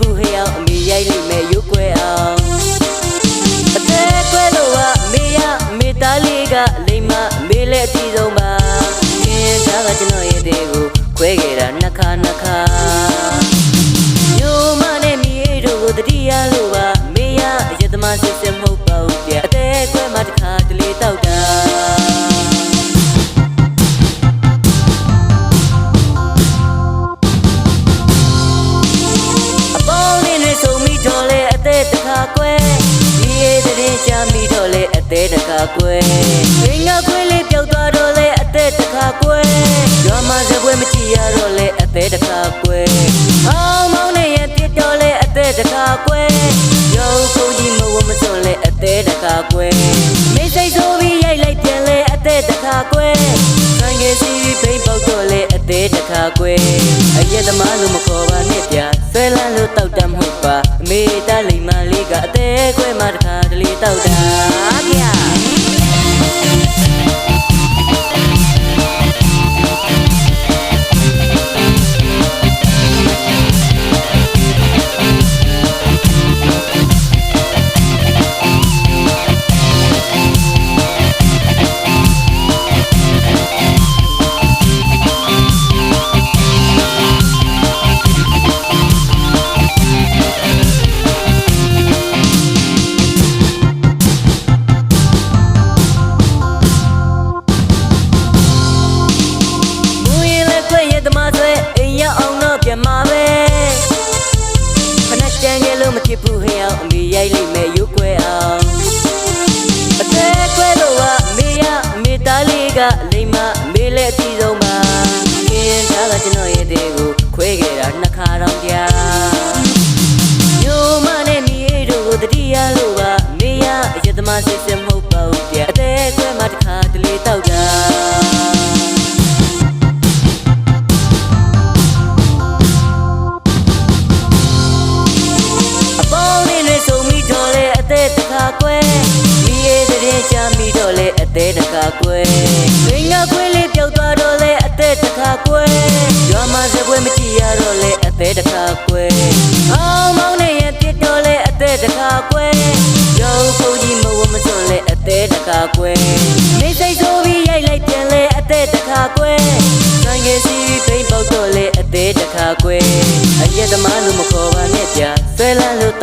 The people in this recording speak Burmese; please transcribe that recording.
ဘူးဟဲ့အောင်အမေရိုက်လိမ့်မယ်ရုပ်ကွဲအောင်အသေးကွဲလို့ကအမေရအမေသားလေးကလိမ့်မအမေလည်းအတီးဆုံးပါခင်ဒါကကျွန်တော်ရဲ့တဲ့ကိုခွဲခဲ့တာနှစ်ခါနှစ်ခါ က်တစ်ခါကွယ်ငင်းငါခွေးလေးပျောက်သွားတော့လေအသက်တစ်ခါကွယ်ရွာမှာစပွဲမကြည့်ရတော့လေအသက်တစ်ခါကွယ်အောင်မောင်းနဲ့ရပြစ်တော့လေအသက်တစ်ခါကွယ်ရုပ်ဖုန်ကြီးမဝမစွန်လေအသက်တစ်ခါကွယ်မိတ်စိတ်ဆိုပြီးရိုက်လိုက်ပြန်လေအသက်တစ်ခါကွယ်ဆိုင်ငယ်စီဖိမ့်ပေါက်တော့လေအသက်တစ်ခါကွယ်အရက်သမားလို့မခေါ်ပါနဲ့ဗျာဆွဲလန်းလို့တောက်တတ်မဟုတ်ပါအမေတလိမ္မာလေးကအသေးကွယ်မှတစ်ခါတလေတောက်တာ အောင်တော့ပြန်มาပဲဖနက်တန်ငယ်လို့မဖြစ်ဘူးဟဲ့အောင်အမေရိုက်လိုက်မယ်ရုပ်ကွဲအောင်အသေးကွဲလို့ကအမေရအမေသားလေးကလိမ္မာအမေလည်းအတီးဆုံးပါခင်ဒါကကျွန်တော်ရဲ့တဲ့ကိုခွဲခဲ့တာနှစ်ခါတော့ကြာညိုမနဲ့မြေတို့ကိုတတိယလို့ပါအမေရအယက်သမားစစ်စစ်မ သက်တစ်ခါကွယ်ရွာမှာစပွဲမကြည့်ရတော့လေအသက်တစ်ခါကွယ်အောင်မောင်းနဲ့ရပြစ်တော့လေအသက်တစ်ခါကွယ်ရုပ်ဖုန်ကြီးမဝမစွန်လေအသက်တစ်ခါကွယ်မိတ်စိတ်ဆိုပြီးရိုက်လိုက်ပြန်လေအသက်တစ်ခါကွယ်ဆိုင်ငယ်စီဖိမ့်ပေါက်တော့လေအသက်တစ်ခါကွယ်အရက်သမားလို့မခေါ်ပါနဲ့ဗျာဆွဲလန်းလို့